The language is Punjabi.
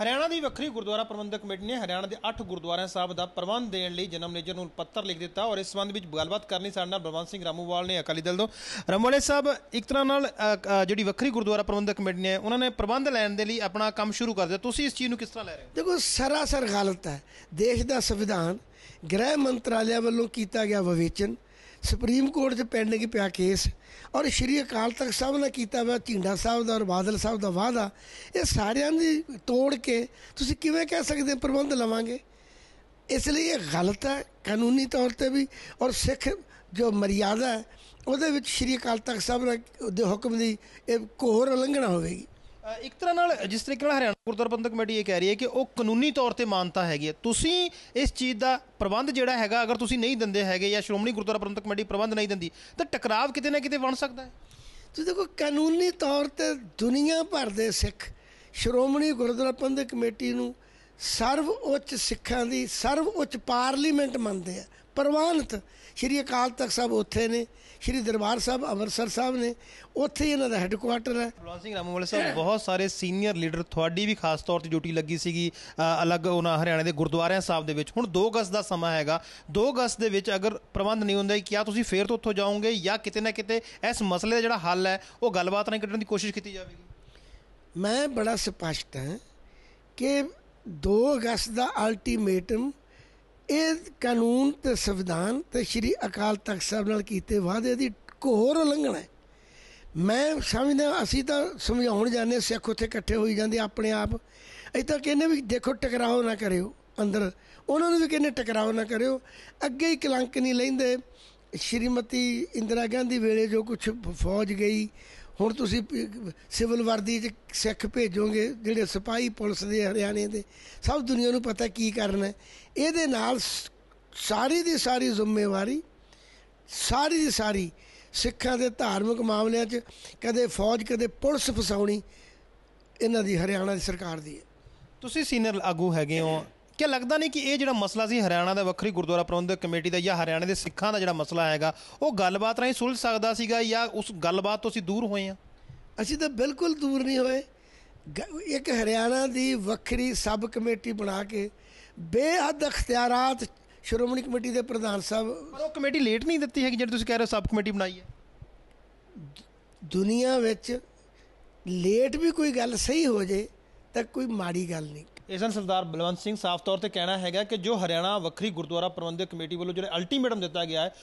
ਹਰਿਆਣਾ ਦੀ ਵੱਖਰੀ ਗੁਰਦੁਆਰਾ ਪ੍ਰਬੰਧਕ ਕਮੇਟੀ ਨੇ ਹਰਿਆਣਾ ਦੇ 8 ਗੁਰਦੁਆਰਿਆਂ ਸਾਹਿਬ ਦਾ ਪ੍ਰਬੰਧ ਦੇਣ ਲਈ ਜਨਮ ਨੇਜਰ ਨੂੰ ਪੱਤਰ ਲਿਖ ਦਿੱਤਾ ਔਰ ਇਸ ਸੰਬੰਧ ਵਿੱਚ ਗੱਲਬਾਤ ਕਰਨੀ ਸਾਡੇ ਨਾਲ ਬਲਵੰਤ ਸਿੰਘ ਰਾਮੂਵਾਲ ਨੇ। ਅਕਾਲੀ ਦਲ ਤੋਂ ਰਾਮੂਵਾਲੇ ਸਾਹਿਬ, ਇੱਕ ਤਰ੍ਹਾਂ ਨਾਲ ਜਿਹੜੀ ਵੱਖਰੀ ਗੁਰਦੁਆਰਾ ਪ੍ਰਬੰਧਕ ਕਮੇਟੀ ਨੇ, ਉਹਨਾਂ ਨੇ ਪ੍ਰਬੰਧ ਲੈਣ ਦੇ ਲਈ ਆਪਣਾ ਕੰਮ ਸ਼ੁਰੂ ਕਰ ਦਿੱਤਾ। ਤੁਸੀਂ ਇਸ ਚੀਜ਼ ਨੂੰ ਕਿਸ ਤਰ੍ਹਾਂ ਲੈ ਰਹੇ ਹੋ? ਦੇਖੋ, ਸਰਾਸਰ ਗਲਤ ਹੈ। ਦੇਸ਼ ਦਾ ਸੰਵਿਧਾਨ ਗ੍ਰਹਿ ਮੰਤਰਾਲਿਆ ਵੱਲੋਂ ਕੀਤਾ ਗਿਆ ਵਿਵੇਚਨ। ਸੁਪਰੀਮ ਕੋਰਟ 'ਚ ਪੈਂਡਿੰਗ ਪਿਆ ਕੇਸ। ਔਰ ਸ਼੍ਰੀ ਅਕਾਲ ਤਖਤ ਸਾਹਿਬ ਨੇ ਕੀਤਾ ਹੋਇਆ ਝਿੰਡਾ ਸਾਹਿਬ ਦਾ ਔਰ ਬਾਦਲ ਸਾਹਿਬ ਦਾ ਵਾਅਦਾ, ਇਹ ਸਾਰਿਆਂ ਦੀ ਤੋੜ ਕੇ ਤੁਸੀਂ ਕਿਵੇਂ ਕਹਿ ਸਕਦੇ ਪ੍ਰਬੰਧ ਲਵਾਂਗੇ? ਇਸ ਲਈ ਇਹ ਗਲਤ ਹੈ, ਕਾਨੂੰਨੀ ਤੌਰ ਤੇ ਵੀ, ਔਰ ਸਿੱਖ ਜੋ ਮਰਿਆਦਾ ਹੈ, ਉਹਦੇ ਵਿੱਚ ਸ਼੍ਰੀ ਅਕਾਲ ਤਖਤ ਸਾਹਿਬ ਨਾਲ ਦੇ ਹੁਕਮ ਦੀ ਇਹ ਘੋਰ ਉਲੰਘਣਾ ਹੋਵੇਗੀ। ਇੱਕ ਤਰ੍ਹਾਂ ਨਾਲ ਜਿਸ ਤਰੀਕੇ ਨਾਲ ਹਰਿਆਣਾ ਗੁਰਦੁਆਰਾ ਪ੍ਰਬੰਧਕ ਕਮੇਟੀ ਇਹ ਕਹਿ ਰਹੀ ਹੈ ਕਿ ਉਹ ਕਾਨੂੰਨੀ ਤੌਰ ਤੇ ਮਾਨਤਾ ਹੈਗੀ ਹੈ। ਤੁਸੀਂ ਇਸ ਚੀਜ਼ ਦਾ ਪ੍ਰਬੰਧ ਜਿਹੜਾ ਹੈਗਾ, ਅਗਰ ਤੁਸੀਂ ਨਹੀਂ ਦਿੰਦੇ ਹੈਗੇ ਜਾਂ ਸ਼੍ਰੋਮਣੀ ਗੁਰਦੁਆਰਾ ਪ੍ਰਬੰਧਕ ਕਮੇਟੀ ਪ੍ਰਬੰਧ ਨਹੀਂ ਦਿੰਦੀ, ਤਾਂ ਟਕਰਾਵ ਕਿਤੇ ਨਾ ਕਿਤੇ ਬਣ ਸਕਦਾ ਹੈ। ਤੁਸੀਂ ਦੇਖੋ, ਕਾਨੂੰਨੀ ਤੌਰ ਤੇ ਦੁਨੀਆ ਭਰ ਦੇ ਸਿੱਖ ਸ਼੍ਰੋਮਣੀ ਗੁਰਦੁਆਰਾ ਪ੍ਰਬੰਧਕ ਕਮੇਟੀ ਨੂੰ ਸਰਵ ਉੱਚ ਸਿੱਖਾਂ ਦੀ ਸਰਵ ਉੱਚ ਪਾਰਲੀਮੈਂਟ ਮੰਨਦੇ ਆ। ਪ੍ਰਵਾਨਿਤ ਸ਼੍ਰੀ ਅਕਾਲ ਤਖਤ ਸਾਹਿਬ ਉੱਥੇ ਨੇ ਸ਼੍ਰੀ ਦਰਬਾਰ ਸਾਹਿਬ ਅੰਮ੍ਰਿਤਸਰ ਸਾਹਿਬ ਨੇ ਉੱਥੇ ਹੀ ਇਹਨਾਂ ਦਾ ਹੈੱਡਕੁਆਟਰ ਹੈ। ਬਲਵੰਤ ਸਿੰਘ ਰਾਮੂਵਾਲੇ ਸਾਹਿਬ ਬਹੁਤ ਸਾਰੇ ਸੀਨੀਅਰ ਲੀਡਰ ਤੁਹਾਡੀ ਵੀ ਖਾਸ ਤੌਰ ਤੇ ਡਿਊਟੀ ਲੱਗੀ ਸੀਗੀ ਅਲੱਗ ਉਹਨਾਂ ਹਰਿਆਣਾ ਦੇ ਗੁਰਦੁਆਰਿਆਂ ਸਾਹਿਬ ਦੇ ਵਿੱਚ। ਹੁਣ 2 ਅਗਸਤ ਦਾ ਸਮਾਂ ਹੈਗਾ। 2 ਅਗਸਤ ਦੇ ਵਿੱਚ ਅਗਰ ਪ੍ਰਬੰਧ ਨਹੀਂ ਹੁੰਦਾ ਕਿਆ ਤੁਸੀਂ ਫੇਰ ਤੋਂ ਉੱਥੋਂ ਜਾਓਗੇ ਜਾਂ ਕਿਤੇ ਨਾ ਕਿਤੇ ਇਸ ਮਸਲੇ ਦਾ ਜਿਹੜਾ ਹੱਲ ਹੈ ਉਹ ਗੱਲਬਾਤ ਨਾਲ ਕੱਢਣ ਦੀ ਕੋਸ਼ਿਸ਼ ਕੀਤੀ ਜਾਵੇਗੀ? ਮੈਂ ਬੜਾ ਸਪਸ਼ਟ ਹਾਂ ਕਿ 2 ਅਗਸਤ ਦਾ ਅਲਟੀਮੇਟਮ ਇਹ ਕਾਨੂੰਨ ਤੇ ਸੰਵਿਧਾਨ ਤੇ ਸ਼੍ਰੀ ਅਕਾਲ ਤਖਤ ਸਾਹਿਬ ਨਾਲ ਕੀਤੇ ਵਾਅਦੇ ਦੀ ਘੋਰ ਉਲੰਘਣਾ ਹੈ। ਮੈਂ ਸਮਝਦਾ ਅਸੀਂ ਤਾਂ ਸਮਝਾਉਣ ਜਾਂਦੇ ਹਾਂ, ਸਿੱਖ ਉੱਥੇ ਇਕੱਠੇ ਹੋਈ ਜਾਂਦੇ ਆਪਣੇ ਆਪ। ਅਸੀਂ ਤਾਂ ਕਹਿੰਦੇ ਵੀ ਦੇਖੋ ਟਕਰਾਓ ਨਾ ਕਰਿਓ ਅੰਦਰ। ਉਹਨਾਂ ਨੂੰ ਵੀ ਕਹਿੰਦੇ ਟਕਰਾਓ ਨਾ ਕਰਿਓ। ਅੱਗੇ ਹੀ ਕਲੰਕ ਨਹੀਂ ਲੈਂਦੇ। ਸ਼੍ਰੀਮਤੀ ਇੰਦਰਾ ਗਾਂਧੀ ਵੇਲੇ ਜੋ ਕੁਝ ਫੌਜ ਗਈ ਹੁਣ ਤੁਸੀਂ ਪ- ਸਿਵਲ ਵਰਦੀ 'ਚ ਸਿੱਖ ਭੇਜੋਗੇ, ਜਿਹੜੇ ਸਿਪਾਹੀ ਪੁਲਿਸ ਦੇ ਹਰਿਆਣੇ ਦੇ, ਸਭ ਦੁਨੀਆ ਨੂੰ ਪਤਾ ਕੀ ਕਰਨਾ ਇਹਦੇ ਨਾਲ ਸਾਰੀ ਦੀ ਸਾਰੀ ਜ਼ਿੰਮੇਵਾਰੀ, ਸਾਰੀ ਦੀ ਸਾਰੀ ਸਿੱਖਾਂ ਦੇ ਧਾਰਮਿਕ ਮਾਮਲਿਆਂ 'ਚ, ਕਦੇ ਫੌਜ, ਕਦੇ ਪੁਲਿਸ ਫਸਾਉਣੀ, ਇਹਨਾਂ ਦੀ ਹਰਿਆਣਾ ਦੀ ਸਰਕਾਰ ਦੀ ਹੈ। ਤੁਸੀਂ ਸੀਨੀਅਰ ਆਗੂ ਹੈਗੇ ਹੋ ਕੀ ਲੱਗਦਾ ਨਹੀਂ ਕਿ ਇਹ ਜਿਹੜਾ ਮਸਲਾ ਸੀ ਹਰਿਆਣਾ ਦਾ ਵੱਖਰੀ ਗੁਰਦੁਆਰਾ ਪ੍ਰਬੰਧਕ ਕਮੇਟੀ ਦਾ ਜਾਂ ਹਰਿਆਣਾ ਦੇ ਸਿੱਖਾਂ ਦਾ ਜਿਹੜਾ ਮਸਲਾ ਹੈਗਾ ਉਹ ਗੱਲਬਾਤ ਰਾਹੀਂ ਸੁਲਝ ਸਕਦਾ ਸੀਗਾ ਜਾਂ ਉਸ ਗੱਲਬਾਤ ਤੋਂ ਅਸੀਂ ਦੂਰ ਹੋਏ ਹਾਂ? ਅਸੀਂ ਤਾਂ ਬਿਲਕੁਲ ਦੂਰ ਨਹੀਂ ਹੋਏ। ਇੱਕ ਹਰਿਆਣਾ ਦੀ ਵੱਖਰੀ ਸਬ ਕਮੇਟੀ ਬਣਾ ਕੇ ਬੇਹੱਦ ਅਖਤਿਆਰਾਤ ਸ਼੍ਰੋਮਣੀ ਕਮੇਟੀ ਦੇ ਪ੍ਰਧਾਨ ਸਾਹਿਬ ਪਰ ਉਹ ਕਮੇਟੀ ਲੇਟ ਨਹੀਂ ਦਿੱਤੀ ਹੈਗੀ ਜਿਹੜੀ ਤੁਸੀਂ ਕਹਿ ਰਹੇ ਹੋ ਸਬ ਕਮੇਟੀ ਬਣਾਈ ਹੈ? ਦੁਨੀਆ ਵਿੱਚ ਲੇਟ ਵੀ ਕੋਈ ਗੱਲ ਸਹੀ ਹੋ ਜੇ ਤਾਂ ਕੋਈ ਮਾੜੀ ਗੱਲ ਨਹੀਂ। ਇਸਨ ਸਰਦਾਰ ਬਲਵੰਤ ਸਿੰਘ, ਸਾਫ਼ ਤੌਰ ਤੇ ਕਹਿਣਾ ਹੈਗਾ ਕਿ ਜੋ ਹਰਿਆਣਾ ਵੱਖਰੀ ਗੁਰਦੁਆਰਾ ਪ੍ਰਬੰਧਕ ਕਮੇਟੀ ਵੱਲੋਂ ਜਿਹੜਾ ਅਲਟੀਮੇਟਮ ਦਿੱਤਾ ਗਿਆ ਹੈ